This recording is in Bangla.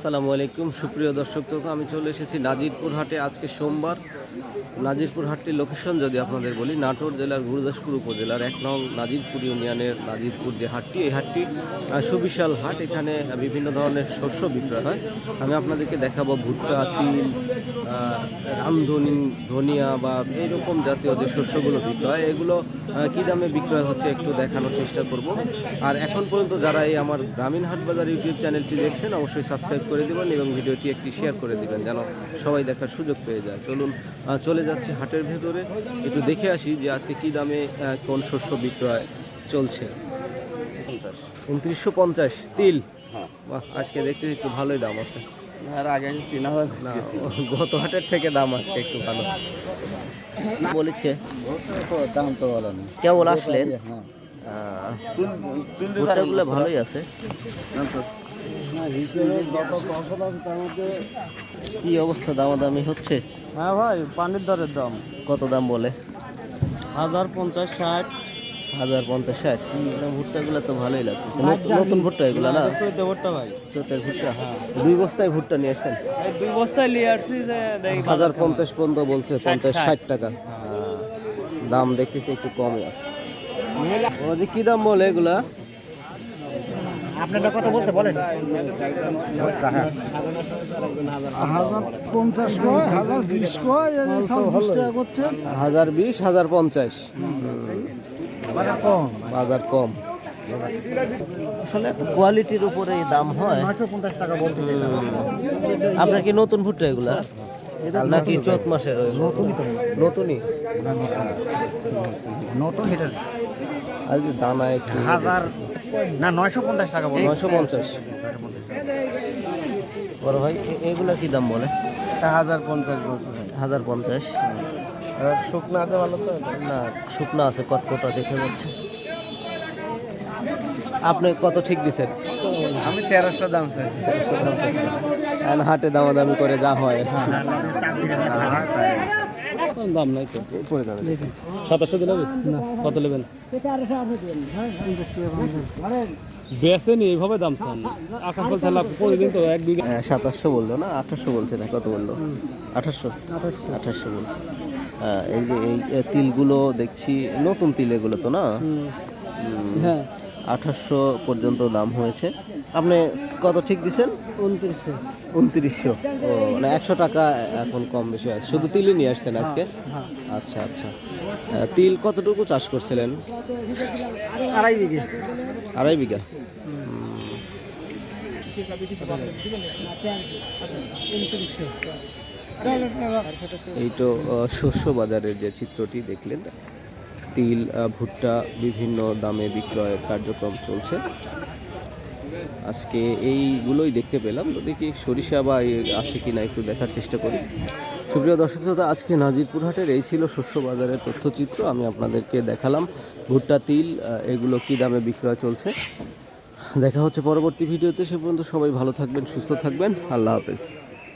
আসসালামু আলাইকুম। সুপ্রিয় দর্শক, তো আমি চলে এসেছি নাজিরপুর হাটে। আজকে সোমবার। নাজিরপুর হাটটির লোকেশন যদি আপনাদের বলি, নাটোর জেলার গুরুদাসপুর উপজেলার এক নং নাজিরপুর ইউনিয়নের নাজিরপুর যে হাটটি, এই হাটটি সুবিশাল হাট। এখানে বিভিন্ন ধরনের শস্য বিক্রয় হয়। আমি আপনাদেরকে দেখাবো ভুট্টা, তিল রামধনি, ধনিয়া বা এইরকম জাতীয় যে শস্যগুলো বিক্রয় এগুলো কী দামে বিক্রয় হচ্ছে একটু দেখানোর চেষ্টা করব। আর এখন পর্যন্ত যারা এই আমার গ্রামীণ হাট বাজার ইউটিউব চ্যানেলটি দেখছেন, অবশ্যই সাবস্ক্রাইব করে দিবেন এবং ভিডিওটি একটি শেয়ার করে দিবেন যেন সবাই দেখার সুযোগ পেয়ে যায়। চলুন চলে যাচ্ছে হাটের ভেতরে। একটু দেখে আসি যে আজকে কী দামে কোন শস্য বিক্রয় চলছে। উনত্রিশশো পঞ্চাশ তিল। বাহ আজকে দেখতে একটু ভালোই দাম আছে। আর আগে তিন হাজার না গত হাটের থেকে দাম আজকে একটু ভালো। বলেছে? দাম তো বলো না। কেমন আসলেন? হ্যাঁ। ভালোই আছে। কি অবস্থা দামাদামি হচ্ছে? হ্যাঁ ভাই পানির দরের দাম। কত দাম বলে? হাজার পঞ্চাশ ষাট। হাজার পঞ্চাশ ষাট। ভুট্টাগুলো তো ভালোই লাগছে। নতুন- ভুট্টা এগুলো না? চোদ্দ ভোটটা ভাই। ভুট্টা? দুই বস্তায় ভুট্টা নিয়ে আসছেন? দুই বস্তায় নিয়ে আসছি হাজার পঞ্চাশ পর্যন্ত বলছে পঞ্চাশ ষাট। টাকা। দাম দেখতেছি একটু কমই আছে। কি দাম বলে এগুলা? আপনারটা কত বলতে বলেন? হাজার পঞ্চাশ কয় হাজার বিশ কয় করছে। হাজার বিশ হাজার পঞ্চাশ। কম। বাজার কম। আসলে কোয়ালিটির উপরে দাম হয়। আপনার কি নতুন ভুট্টা এগুলা? নাকি চোদ্দ মাসের? নতুনই নতুন হিটার। আজ দানা একটু হাজার না নয়শো পঞ্চাশ টাকা বলতে নয়শো পঞ্চাশ। বড় ভাই এগুলা কি দাম বলে? হাজার পঞ্চাশ বলছে হাজার পঞ্চাশ। শুকনো আছে ভালো তো? না শুকনো আছে কটকটা দেখে যাচ্ছে। আপনি কত ঠিক দিচ্ছেন আমি তেরোশো দাম চাইছি। এখন হাটে দামাদামি করে যা হয়। দাম নাই তো পরে দাঁড়াবে সাতাশশো দিলে কত নেবেন? বেসেনি এইভাবে দাম চান। আকাশ ফল থাকলে প্রতিদিন তো এক দুই হ্যাঁ সাতাশশো বলল না? আঠাশশো বলছে না কত বলল? আঠাশশো। আঠাশশো। বলছে। হ্যাঁ, এই যে এই তিলগুলো দেখছি নতুন তিল এগুলো তো না? হ্যাঁ। আঠাশশো পর্যন্ত দাম হয়েছে। আপনি কত ঠিক দিচ্ছেন? উনত্রিশশো। উনত্রিশশো। ও মানে একশো টাকা এখন কম বেশি আছে। শুধু তিলই নিয়ে আসছেন আজকে? হ্যাঁ। আচ্ছা আচ্ছা। তিল কতটুকু চাষ করছিলেন? আড়াই বিঘে। আড়াই বিঘা? এই তো শস্য বাজারের যে চিত্রটি দেখলেন তিল ভুট্টা বিভিন্ন দামে বিক্রয়ের কার্যক্রম চলছে। আজকে এইগুলোই দেখতে পেলাম। তো দেখি সরিষা বা আছে কি না একটু দেখার চেষ্টা করি। সুপ্রিয় দর্শক শ্রোতা, আজকে নাজিরপুর হাটের এই ছিল শস্য বাজারের তথ্যচিত্র। আমি আপনাদেরকে দেখালাম ভুট্টা, তিল এগুলো কি দামে বিক্রয় চলছে। দেখা হচ্ছে পরবর্তী ভিডিওতে। সে পর্যন্ত সবাই ভালো থাকবেন, সুস্থ থাকবেন। আল্লাহ হাফেজ।